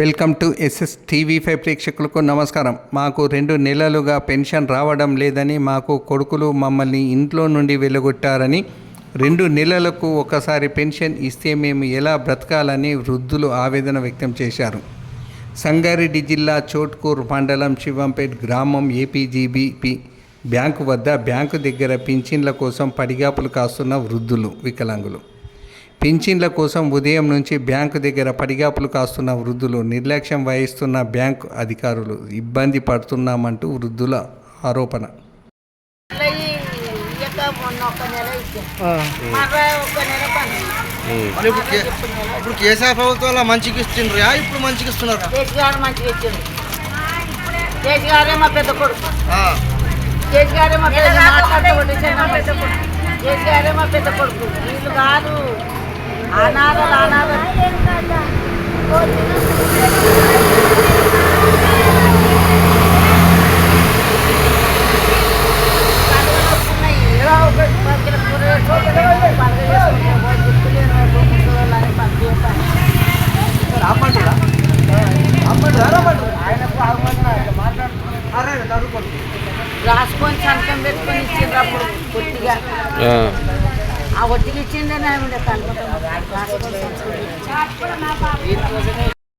Welcome to S S TV five ప్రేక్షకులకు నమస్కారం. మాకు రెండు నెలలుగా పెన్షన్ రావడం లేదని మాకు కొడుకులు మమ్మల్ని ఇంట్లో నుండి వెలుగొట్టారని రెండు నెలలకు ఒకసారి పెన్షన్ ఇస్తే మేము ఎలా బ్రతకాలని వృద్ధులు ఆవేదన వ్యక్తం చేశారు. సంగారెడ్డి జిల్లా చోట్కూర్ మండలం శివంపేట్ గ్రామం ఏపీజీబీపీ బ్యాంకు వద్ద బ్యాంకు దగ్గర పింఛన్ల కోసం పడిగాపులు కాస్తున్న వృద్ధులు వికలాంగులు. పింఛన్ల కోసం ఉదయం నుంచి బ్యాంకు దగ్గర పడిగాపులు కాస్తున్న వృద్ధులు నిర్లక్ష్యం వహిస్తున్న బ్యాంకు అధికారులు ఇబ్బంది పడుతున్నామంటూ వృద్ధుల ఆరోపణ. ఇప్పుడు కేసీఆర్ ప్రభుత్వం ఇస్తుండ్రు? ఇప్పుడు మంచిగా ఇస్తున్నారు? కేసీఆర్ మా పెద్ద కొడుకు. కేసీఆరే మా పెద్ద కొడుకు. కేసీఆరే మా పెద్ద కొడుకు. వీళ్ళు కాదు. అనాథలు అనాథలు కడుపులు వస్తున్నాయి. ఏదో ఒకటి పక్కన కూర వేసుకుంటే పండుగ చేసుకుంటే పోయి గుర్తులేని వాళ్ళు, ముసలోళ్ళు అని పంపిస్తాను. ఆయనకు ఆగమన్నారు. అరే, చదువుకోండి. రాసుకొని సంతకం పెట్టుకొని ఇచ్చిండ్రు అప్పుడు కొద్దిగా ఆ ఒట్టిగా ఇచ్చిండే కనుకుంటాం